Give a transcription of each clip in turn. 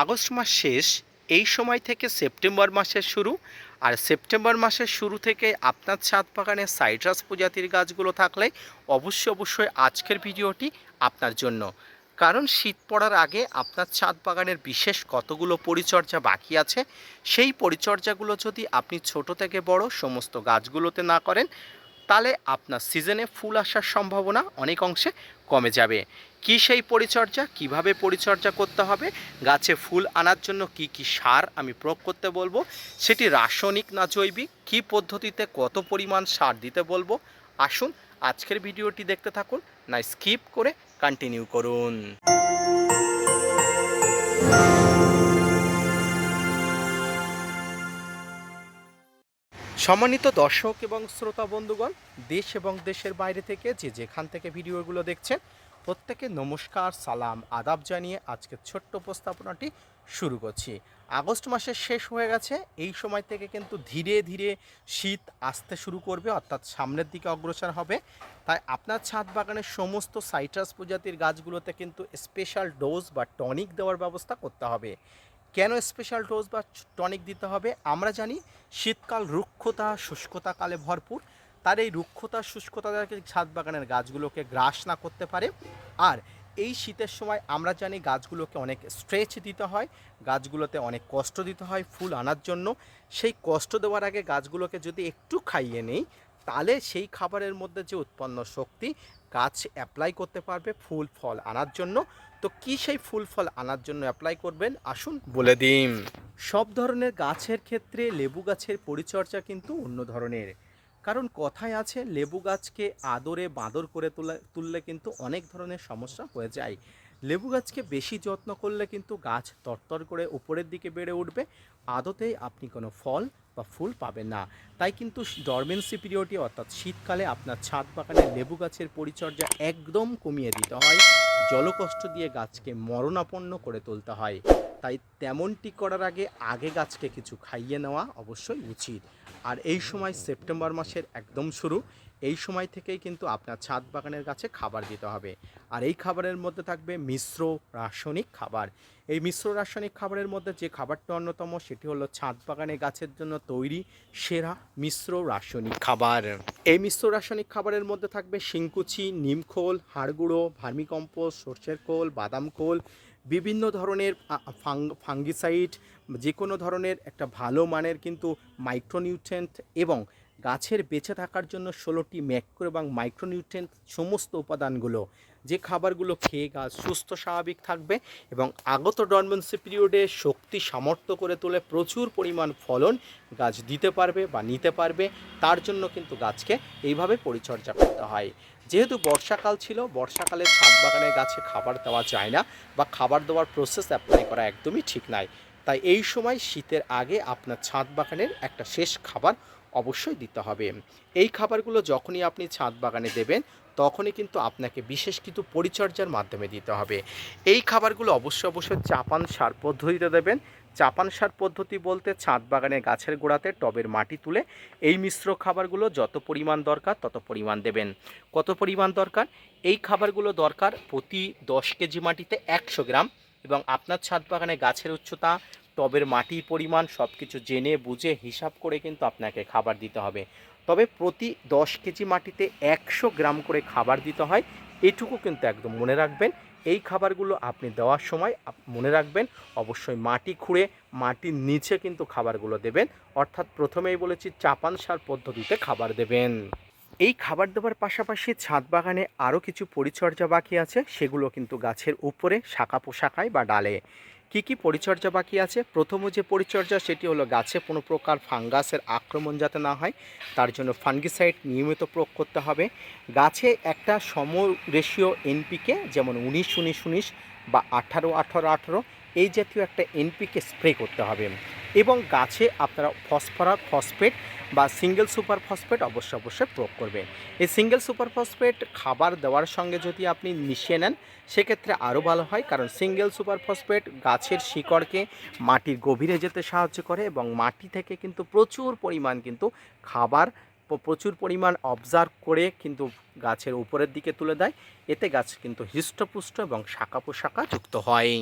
August মাস শেষ, এই সময় থেকে সেপ্টেম্বর মাসের শুরু। আর সেপ্টেম্বর মাসের শুরু থেকে আপনার ছাদ বাগানে সাইট্রাস প্রজাতির গাছগুলো থাকলে অবশ্যই অবশ্যই আজকের ভিডিওটি আপনার জন্য। কারণ শীত পড়ার আগে আপনার ছাদ বাগানের বিশেষ কতগুলো পরিচর্যা বাকি আছে, সেই পরিচর্যাগুলো যদি আপনি ছোট থেকে বড় সমস্ত গাছগুলোতে না করেন তাহলে আপনার সিজনে ফুল আসার সম্ভাবনা অনেক অংশে কমে যাবে। কি সেই পরিচর্যা? কীভাবে পরিচর্যা করতে হবে? গাছে ফুল আনার জন্য কি কি সার আমি প্রয়োগ করতে বলব? সেটি রাসায়নিক না জৈবিক? কী পদ্ধতিতে কত পরিমাণ সার দিতে বলব? আসুন আজকের ভিডিওটি দেখতে থাকুন। না স্কিপ করে কন্টিনিউ করুন। সম্মানিত দর্শক এবং শ্রোতা বন্ধুগণ, দেশ এবং দেশের বাইরে থেকে যে যেখান থেকে ভিডিওগুলো দেখছেন, প্রত্যেকে নমস্কার, সালাম, আদাব জানিয়ে আজকের ছোট্ট উপস্থাপনাটি শুরু করছি। আগস্ট মাসের শেষ হয়ে গেছে, এই সময় থেকে কিন্তু ধীরে ধীরে শীত আসতে শুরু করবে, অর্থাৎ সামনের দিকে অগ্রসর হবে। তাই আপনার ছাদ বাগানের সমস্ত সাইট্রাস প্রজাতির গাছগুলোতে কিন্তু স্পেশাল ডোজ বা টনিক দেওয়ার ব্যবস্থা করতে হবে। কেন স্পেশাল ডোজ বা টনিক দিতে হবে? আমরা জানি শীতকাল রুক্ষতা শুষ্কতা কালে ভরপুর। তার এই রুক্ষতা, শুষ্কতা যাতে ছাদ বাগানের গাছগুলোকে গ্রাস না করতে পারে। আর এই শীতের সময় আমরা জানি গাছগুলোকে অনেক স্ট্রেচ দিতে হয়, গাছগুলোতে অনেক কষ্ট দিতে হয় ফুল আনার জন্য। সেই কষ্ট দেওয়ার আগে গাছগুলোকে যদি একটু খাইয়ে নেই তাহলে সেই খাবারের মধ্যে যে উৎপন্ন শক্তি, গাছ অ্যাপ্লাই করতে পারবে ফুল, ফল আনার জন্য। তো কি সেই ফুল, ফল আনার জন্য অ্যাপ্লাই করবেন? আসুন বলে দিন। সব ধরনের গাছের ক্ষেত্রে লেবু গাছের পরিচর্যা কিন্তু অন্য ধরনের। কারণ কথায় আছে, লেবু গাছকে আদরে বাঁদর করে তোলা, তুললে কিন্তু অনেক ধরনের সমস্যা হয়ে যায়। লেবু গাছকে বেশি যত্ন করলে কিন্তু গাছ তরতর করে উপরের দিকে বেড়ে উঠবে। আদতেই আপনি কোনো ফল বা ফুল পাবে না। তাই কিন্তু ডরমেন্সি পিরিয়ডে অর্থাৎ শীতকালে আপনার ছাদ বাগানে লেবু গাছের পরিচর্যা একদম কমিয়ে দিতে হয়। জলকষ্ট দিয়ে গাছকে মরণাপন্ন করে তুলতে হয়। তাই তেমনটি করার আগে আগে গাছকে কিছু খাইয়ে নেওয়া অবশ্যই উচিত। আর এই সময় সেপ্টেম্বর মাসের একদম শুরু। এই সময় থেকেই কিন্তু আপনার ছাদ বাগানের গাছে খাবার দিতে হবে। আর এই খাবারের মধ্যে থাকবে মিশ্র রাসায়নিক খাবার। এই মিশ্র রাসায়নিক খাবারের মধ্যে যে খাবারটা অন্যতম সেটি হলো ছাদ বাগানে গাছের জন্য তৈরি সেরা মিশ্র রাসায়নিক খাবার। এই মিশ্র রাসায়নিক খাবারের মধ্যে থাকবে শিংকুচি, নিমখোল, হাড়গুঁড়ো, ভার্মিকম্পোস্ট, সর্ষের খোল, বাদাম খোল, বিভিন্ন ধরনের ফাঙ্গিসাইড যে কোনো ধরনের একটা ভালো মানের কিন্তু মাইক্রোনিউট্রেন্ট এবং গাছের বেঁচে থাকার জন্য ষোলোটি ম্যাক্রো এবং মাইক্রোনিউট্রেন্ট সমস্ত উপাদানগুলো, যে খাবারগুলো খেয়ে গাছ সুস্থ, স্বাভাবিক থাকবে এবং আগত ডরমেন্সি পিরিয়ডে শক্তি সামর্থ্য করে তোলে প্রচুর পরিমাণ ফলন গাছ দিতে পারবে বা নিতে পারবে, তার জন্য কিন্তু গাছকে এইভাবে পরিচর্যা করতে হয়। যেহেতু বর্ষাকাল ছিল, বর্ষাকালে ছাদ বাগানের গাছে খাবার দেওয়া যায় না বা খাবার দেওয়ার প্রসেস অ্যাপ্লাই করা একদমই ঠিক নয় তাই এই সময় শীতের আগে আপনার ছাদ বাগানের একটা শেষ খাবার অবশ্যই দিতে হবে। এই খাবারগুলো যখনই আপনি ছাদ বাগানে দেবেন, তখনই কিন্তু আপনাকে বিশেষ কিছু পরিচর্যার মাধ্যমে দিতে হবে। এই খাবারগুলো অবশ্যই অবশ্যই চাপান সার পদ্ধতিতে দেবেন। চাপান সার পদ্ধতি বলতে ছাদ বাগানে গাছের গোড়াতে টবের মাটি তুলে এই মিশ্র খাবারগুলো যত পরিমাণ দরকার তত পরিমাণ দেবেন। কত পরিমাণ দরকার? এই খাবারগুলো দরকার প্রতি দশ কেজি মাটিতে একশো গ্রাম এবং আপনার ছাদ বাগানে গাছের উচ্চতা টবের মাটির পরিমাণ সব কিছু জেনে, বুঝে, হিসাব করে কিন্তু আপনাকে খাবার দিতে হবে। তবে প্রতি দশ কেজি মাটিতে একশো গ্রাম করে খাবার দিতে হয়, এটুকু কিন্তু একদম মনে রাখবেন। এই খাবারগুলো আপনি দেওয়ার সময় মনে রাখবেন, অবশ্যই মাটি খুঁড়ে, মাটির নিচে কিন্তু খাবারগুলো দেবেন। অর্থাৎ প্রথমেই বলেছি, চাপান সার পদ্ধতিতে খাবার দেবেন। এই খাবার দেওয়ার পাশাপাশি ছাদ বাগানে আরও কিছু পরিচর্যা বাকি আছে, সেগুলো কিন্তু গাছের উপরে, শাখা পোশাকায় বা ডালে। কি কি পরিচর্যা বাকি আছে? প্রথম যে পরিচর্যা সেটি হলো গাছে কোনো প্রকার ফাঙ্গাসের আক্রমণ যাতে না হয়, তার জন্য ফাঙ্গিসাইড নিয়মিত প্রয়োগ করতে হবে। গাছে একটা সম রেশিও এনপিকে যেমন উনিশ উনিশ উনিশ বা আঠারো আঠারো আঠারো, এই জাতীয় একটা এনপিকে স্প্রে করতে হবে। এবং গাছে আপনারা ফসফরাস ফসফেট বা সিঙ্গেল সুপার ফসফেট অবশ্যই অবশ্যই প্রয়োগ করবেন। এই সিঙ্গেল সুপার ফসফেট খাবার দেওয়ার সঙ্গে যদি আপনি মিশিয়ে নেন, সেক্ষেত্রে আরও ভালো হয় কারণ সিঙ্গেল সুপার ফসফেট গাছের শিকড়কে মাটির গভীরে যেতে সাহায্য করে এবং মাটি থেকে কিন্তু প্রচুর পরিমাণ কিন্তু খাবার প্রচুর পরিমাণ অবজার্ভ করে কিন্তু গাছের উপরের দিকে তুলে দেয়। এতে গাছ কিন্তু হৃষ্টপুষ্ট এবং শাখা পোশাকা যুক্ত হয়।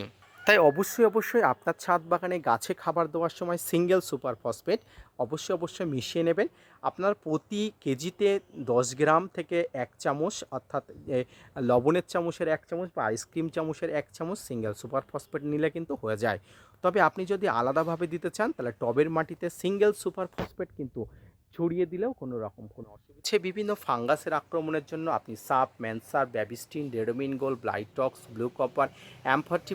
তাই অবশ্যই অবশ্যই আপনার ছাদ বাগানে গাছে খাবার দেওয়ার সময় সিঙ্গেল সুপার ফসফেট অবশ্যই অবশ্যই মিশিয়ে নেবেন। আপনার প্রতি কেজিতে দশ গ্রাম থেকে এক চামচ অর্থাৎ লবণের চামচের এক চামচ বা আইসক্রিম চামচের এক চামচ সিঙ্গেল সুপার ফসফেট নিলে কিন্তু হয়ে যায়। তবে আপনি যদি আলাদাভাবে দিতে চান, তাহলে টবের মাটিতে সিঙ্গেল সুপার ফসফেট কিন্তু ছড়িয়ে দিলেও কোনো রকম কোনো অসুবিধা সে বিভিন্ন ফাঙ্গাসের আক্রমণের জন্য আপনি সাপ, ম্যানসার, ব্যাবিস্টিন, ডেরোমিন গোল Blitox, blue copper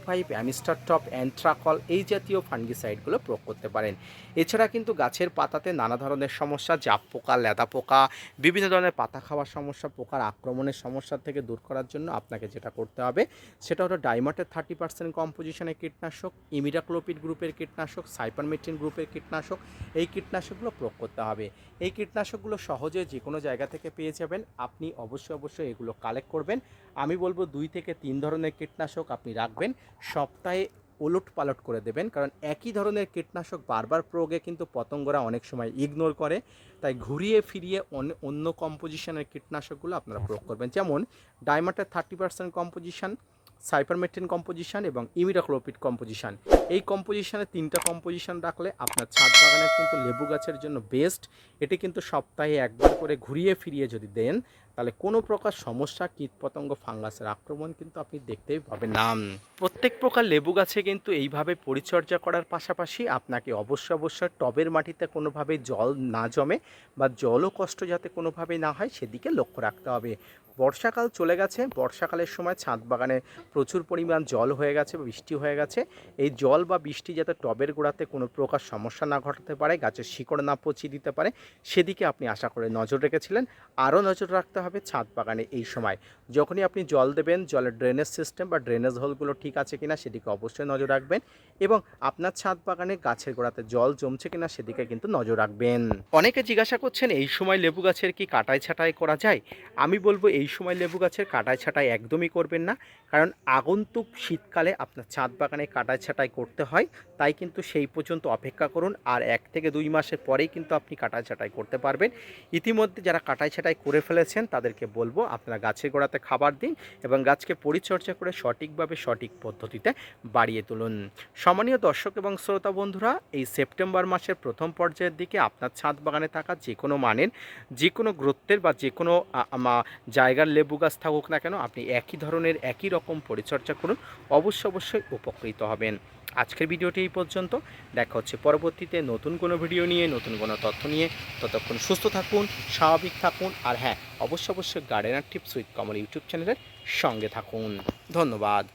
five Amistar top, Antracol এই জাতীয় ফাঙ্গিসাইডগুলো প্রয়োগ করতে পারেন। এছাড়া কিন্তু গাছের পাতাতে নানা ধরনের সমস্যা, জাপ পোকা লেদা পোকা, বিভিন্ন ধরনের পাতা খাওয়ার সমস্যা, পোকার আক্রমণের সমস্যা থেকে দূর করার জন্য আপনাকে যেটা করতে হবে, সেটা হলো ডাইমাটের থার্টি পার্সেন্ট কম্পোজিশনের কীটনাশক ইমিডাক্লোপিড গ্রুপের কীটনাশক, সাইপারমেট্রিন গ্রুপের কীটনাশক, এই কীটনাশকগুলো প্রয়োগ করতে হবে। এই কীটনাশকগুলো সহজে যে কোনো জায়গা থেকে পেয়ে যাবেন। আপনি অবশ্যই অবশ্যই এগুলো কালেক্ট করবেন। আমি বলব দুই থেকে তিন ধরনের কীটনাশক আপনি রাখবেন। সপ্তাহে ওলট পালট করে দেবেন। কারণ একই ধরনের কীটনাশক বারবার প্রয়োগে কিন্তু পতঙ্গরা অনেক সময় ইগনোর করে। তাই ঘুরিয়ে ফিরিয়ে অন্য- কম্পোজিশনের কীটনাশকগুলো আপনারা প্রয়োগ করবেন। যেমন dimethoate thirty percent composition cypermethrin composition এবং ইমিডাক্লোপিড কম্পোজিশন। এই কম্পোজিশনে তিনটা কম্পোজিশন রাখলে আপনার ছাদ বাগানের কিন্তু লেবু গাছের জন্য বেস্ট এটি কিন্তু সপ্তাহে একবার করে ঘুরিয়ে ফিরিয়ে যদি দেন তাহলে কোনো প্রকার সমস্যা কীটপতঙ্গ, ফাঙ্গাসের আক্রমণ কিন্তু আপনি দেখতেই পাবেন। না প্রত্যেক প্রকার লেবু গাছে কিন্তু এইভাবে পরিচর্যা করার পাশাপাশি আপনাকে অবশ্যই অবশ্যই টবের মাটিতে কোনোভাবে জল না জমে বা জলও কষ্ট যাতে কোনোভাবেই না হয়, সেদিকে লক্ষ্য রাখতে হবে। বর্ষাকাল চলে গেছে, বর্ষাকালের সময় ছাদ বাগানে প্রচুর পরিমাণ জল হয়ে গেছে বা বৃষ্টি হয়ে গেছে। এই জল বা বৃষ্টি যাতে টবের গোড়াতে কোনো প্রকার সমস্যা না ঘটাতে পারে, গাছের শিকড় না পচিয়ে দিতে পারে, সেদিকে আপনি আশা করে নজর রেখেছিলেন। আরও নজর রাখতে হবে ছাদ বাগানে এই সময়। যখনই আপনি জল দেবেন, জলের ড্রেনেজ সিস্টেম বা ড্রেনেজ হোলগুলো ঠিক আছে কিনা সেদিকে অবশ্যই নজর রাখবেন এবং আপনার ছাদ বাগানে গাছের গোড়াতে জল জমছে কিনা সেদিকে কিন্তু নজর রাখবেন। অনেকে জিজ্ঞাসা করছেন, এই সময় লেবু গাছের কি কাটাই ছাঁটাই করা যায়? আমি বলব, এই সময় লেবু গাছের কাটাই ছাঁটাই একদমই করবেন না। কারণ আগন্তুক শীতকালে আপনার ছাদ বাগানে কাটাই ছাঁটাই করতে হয়। তাই কিন্তু সেই পর্যন্ত অপেক্ষা করুন আর এক থেকে দুই মাসের পরেই কিন্তু আপনি কাটাই ছাঁটাই করতে পারবেন। ইতিমধ্যে যারা কাটাই ছাঁটাই করে ফেলেছেন তাদেরকে বলব, আপনারা গাছের গোড়াতে খাবার দিন এবং গাছকে পরিচর্যা করে সঠিকভাবে সঠিক পদ্ধতিতে বাড়িয়ে তুলুন। সম্মানীয় দর্শক এবং শ্রোতা বন্ধুরা, এই সেপ্টেম্বর মাসের প্রথম পর্যায়ের দিকে আপনার ছাদ বাগানে থাকা যে কোনো মানের, যে কোনো গ্রোথের বা যে কোনো জায়গার লেবু গাছ থাকুক না কেন, আপনি একই ধরনের, একই রকম পরিচর্যা করুন। অবশ্যই অবশ্যই উপকৃত হবেন। আজকের ভিডিওটি এই পর্যন্ত। দেখা হচ্ছে পরবর্তীতে নতুন কোনো ভিডিও নিয়ে, নতুন কোনো তথ্য নিয়ে। ততক্ষণ সুস্থ থাকুন, স্বাভাবিক থাকুন আর হ্যাঁ অবশ্য অবশ্যই gardener tips with Kamal YouTube চ্যানেলের সঙ্গে থাকুন। ধন্যবাদ।